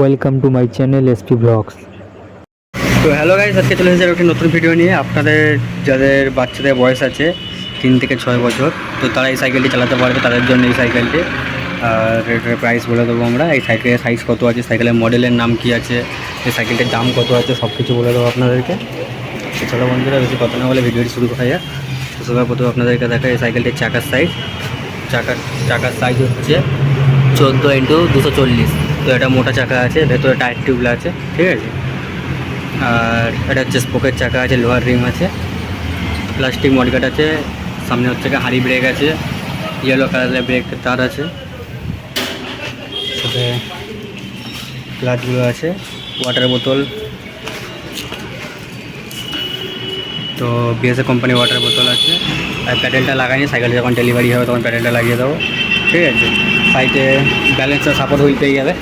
Welcome to my channel SP blogs তো hello guys আজকে চলে এসেছে একটি নতুন ভিডিও নিয়ে। আপনাদের, যাদের, বাচ্চাদের বয়স আছে, তিন থেকে ছয় বছর, তো তারা এই সাইকেলটি চালাতে পারবে, তাদের জন্য এই সাইকেলটি আর এটার প্রাইস বলে দেবো আমরা। এই সাইকেলের সাইজ কত আছে সাইকেলের মডেলের নাম কি আছে, এই সাইকেলটির দাম কত আছে সব কিছু বলে দেবো আপনাদেরকে। চলো বন্ধুরা, বেশি কথা না বলে ভিডিওটি শুরু করা যাক। তো সবার প্রথমে আপনাদেরকে দেখা এই সাইকেলটির চাকার সাইজ চাকার চাকার সাইজ হচ্ছে চোদ্দ ইন্টু দুশো চল্লিশ। তো এটা মোটা চাকা আছে, ভেতরে টায়ার টিউবলা আছে, ঠিক আছে? আর এটা হচ্ছে স্পোকের চাকা আছে, লোহার রিম আছে প্লাস্টিক মডগাট আছে, সামনে হচ্ছে হাঁড়ি ব্রেক আছে ইয়েলো কালারের ব্রেক তার আছে, সাথে ক্লাচগুলো আছে ওয়াটার বোতল তো বিএসএ কোম্পানি ওয়াটার বোতল আছে, আর প্যাডেলটা লাগাইনি সাইকেল যখন ডেলিভারি হবে তখন প্যাডেলটা লাগিয়ে দেবো, ঠিক আছে? সাইডে ব্যালেন্সটা সাপোর্ট পেয়ে যাবে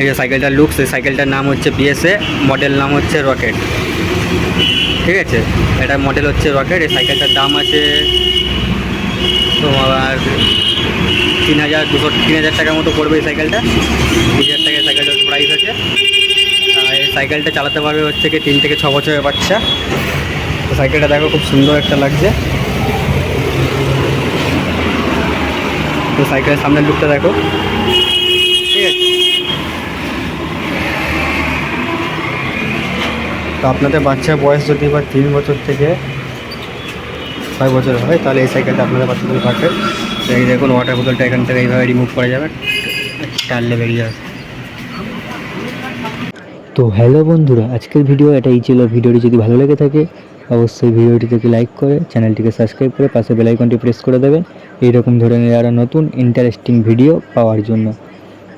এই যে সাইকেলটার লুকস এই সাইকেলটার নাম হচ্ছে বিএসএ মডেল নাম হচ্ছে রকেট ঠিক আছে? এটা মডেল হচ্ছে রকেট এই সাইকেলটার দাম আছে তোমার তিন হাজার দুশো, তিন হাজার টাকার মতো পড়বে এই সাইকেলটা। তিন হাজার টাকা সাইকেলটার প্রাইস আছে। আর এই সাইকেলটা চালাতে পারবে হচ্ছে কি তিন থেকে ছ বছরের বাচ্চা। তো সাইকেলটা দেখো খুব সুন্দর একটা লাগছে। তো সাইকেলের সামনের লুকটা দেখো। তো আপনাদের বাচ্চার বয়স যদি বা তিন বছর থেকে ছয় বছর হয়, তাহলে এই সাইকেলটা আপনাদের বাচ্চাদের পারফেক্ট এই দেখুন ওয়াটার বোতলটা এখান থেকে এইভাবে রিমুভ করা যাবে। টানলে বেরিয়ে যাবে। তো হ্যালো বন্ধুরা, আজকের ভিডিও এটাই ছিল। ভিডিওটি যদি ভালো লেগে থাকে, অবশ্যই ভিডিওটি ভিডিওটিকে লাইক করে চ্যানেলটিকে সাবস্ক্রাইব করে পাশে বেলাইকনটি প্রেস করে দেবেন। এইরকম ধরনের আরও নতুন ইন্টারেস্টিং ভিডিও পাওয়ার জন্য।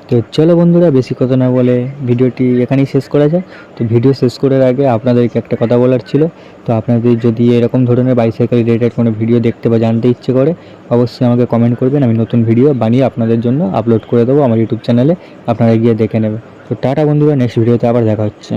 তো চলো বন্ধুরা, বেশি কথা না বলে ভিডিওটি এখানেই শেষ করা যায় তো ভিডিও শেষ করার আগে আপনাদেরকে একটা কথা বলার ছিল। তো আপনাদের যদি এরকম ধরনের বাইসাইকেল রিলেটেড কোনো ভিডিও দেখতে বা জানতে ইচ্ছে করে, অবশ্যই আমাকে কমেন্ট করবেন। আমি নতুন ভিডিও বানিয়ে আপনাদের জন্য আপলোড করে দেবো আমার ইউটিউব চ্যানেলে আপনারা গিয়ে দেখে নেবেন। তো টাটা বন্ধুরা নেক্সট ভিডিওতে আবার দেখা হচ্ছে।